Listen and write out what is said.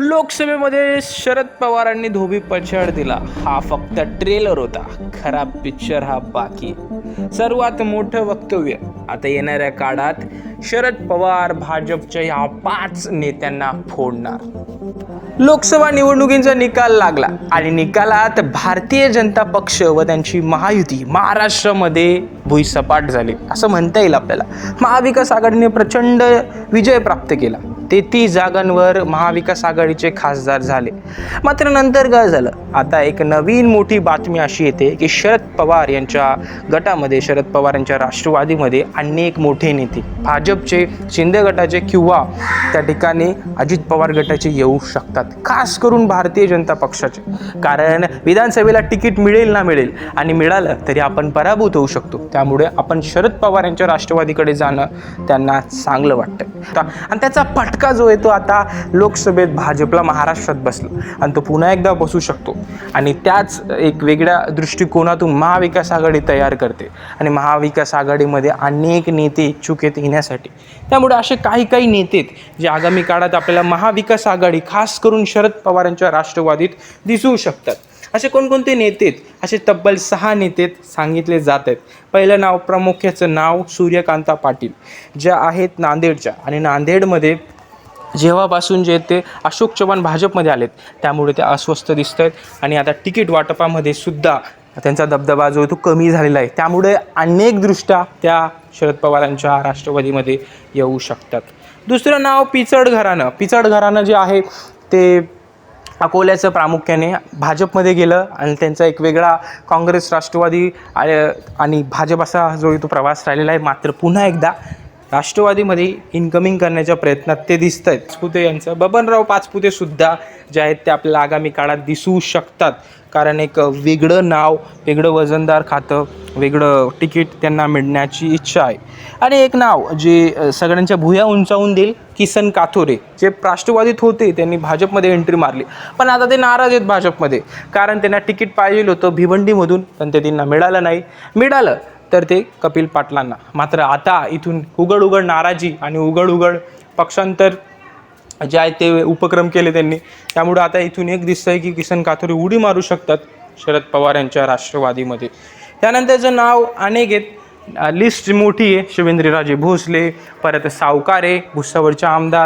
लोकसभेमध्ये शरद पवारांनी धोबी पछाड दिला. हा फक्त ट्रेलर होता. खरा पिक्चर हा बाकी. सर्वात मोठं वक्तव्य आता येणाऱ्या काळात शरद पवार भाजपच्या ह्या पाच नेत्यांना फोडणार. लोकसभा निवडणुकींचा निकाल लागला आणि निकालात भारतीय जनता पक्ष व त्यांची महायुती महाराष्ट्रामध्ये भुईसपाट झाली. असं म्हणता येईल आपल्याला. महाविकास आघाडीने प्रचंड विजय प्राप्त केला. तेहतीस जागांवर महाविकास आघाडीचे खासदार झाले. मात्र नंतर काय झालं? आता एक नवीन मोठी बातमी अशी येते की शरद पवार यांच्या गटामध्ये शरद पवार यांच्या राष्ट्रवादीमध्ये अनेक मोठे नेते भाजपचे शिंदे गटाचे किंवा त्या ठिकाणी अजित पवार गटाचे येऊ शकतात. खास करून भारतीय जनता पक्षाचे. कारण विधानसभेला तिकीट मिळेल ना मिळेल आणि मिळालं तरी आपण पराभूत होऊ शकतो. त्यामुळे आपण शरद पवार यांच्या राष्ट्रवादीकडे जाणं त्यांना चांगलं वाटतं आणि त्याचा पट फटका जो आहे तो आता लोकसभेत भाजपला महाराष्ट्रात बसला. आणि तो पुन्हा एकदा बसू शकतो. आणि त्याच एक वेगळ्या दृष्टिकोनातून महाविकास आघाडी तयार करते. आणि महाविकास आघाडीमध्ये अनेक नेते इच्छुक आहेत येण्यासाठी. त्यामुळे असे काही काही नेते आहेत जे आगामी काळात आपल्याला महाविकास आघाडी खास करून शरद पवारांच्या राष्ट्रवादीत दिसू शकतात. असे कोणकोणते नेते आहेत? असे तब्बल सहा नेते सांगितले जात आहेत. पहिलं नाव प्रामुख्याचं नाव सूर्यकांता पाटील. ज्या आहेत नांदेडच्या. आणि नांदेडमध्ये जेव्हापासून जे ते अशोक चव्हाण भाजपमध्ये आलेत त्यामुळे ते अस्वस्थ दिसत आहेत आणि आता तिकीट वाटपामध्ये सुद्धा त्यांचा दबदबा जो आहे तो कमी झालेला आहे. त्यामुळे अनेकदृष्ट्या त्या शरद पवारांच्या राष्ट्रवादीमध्ये येऊ शकतात. दुसरं नाव पिचड घराणं. पिचड घराणं जे आहे ते अकोल्याचं प्रामुख्याने भाजपमध्ये गेलं आणि त्यांचा एक वेगळा काँग्रेस राष्ट्रवादी आ- आणि भाजप असा जो तो प्रवास राहिलेला आहे. मात्र पुन्हा एकदा राष्ट्रवादीमध्ये इन्कमिंग करण्याच्या प्रयत्नात ते दिसत आहेत पाचपुते यांचं बबनराव पाचपुते सुद्धा जे आहेत ते आपल्याला आगामी काळात दिसू शकतात. कारण एक वेगळं नाव वेगळं वजनदार खातं वेगळं तिकीट त्यांना मिळण्याची इच्छा आहे. आणि एक नाव जे सगळ्यांच्या भुया उंचावून देईल किसन काथोरे. जे राष्ट्रवादीत होते त्यांनी भाजपमध्ये एंट्री मारली. पण आता ते नाराज आहेत भाजपमध्ये. कारण त्यांना तिकीट पाहिजे होतं भिवंडीमधून पण ते त्यांना मिळालं नाही. मिळालं तर ते कपिल पाटलांना. मात्र आता इथून उघड उघड नाराजी आणि उघड उघड पक्षांतर जे आहे ते उपक्रम केले त्यांनी. त्यामुळे आता इथून एक दिसतं आहे की किसन काथोरे उडी मारू शकतात शरद पवार यांच्या राष्ट्रवादीमध्ये. त्यानंतरचं नाव अनेक आहेत लिस्ट मोठी आहे. शिवेंद्रराजे भोसले परत सावकारे भुसावळचे आमदार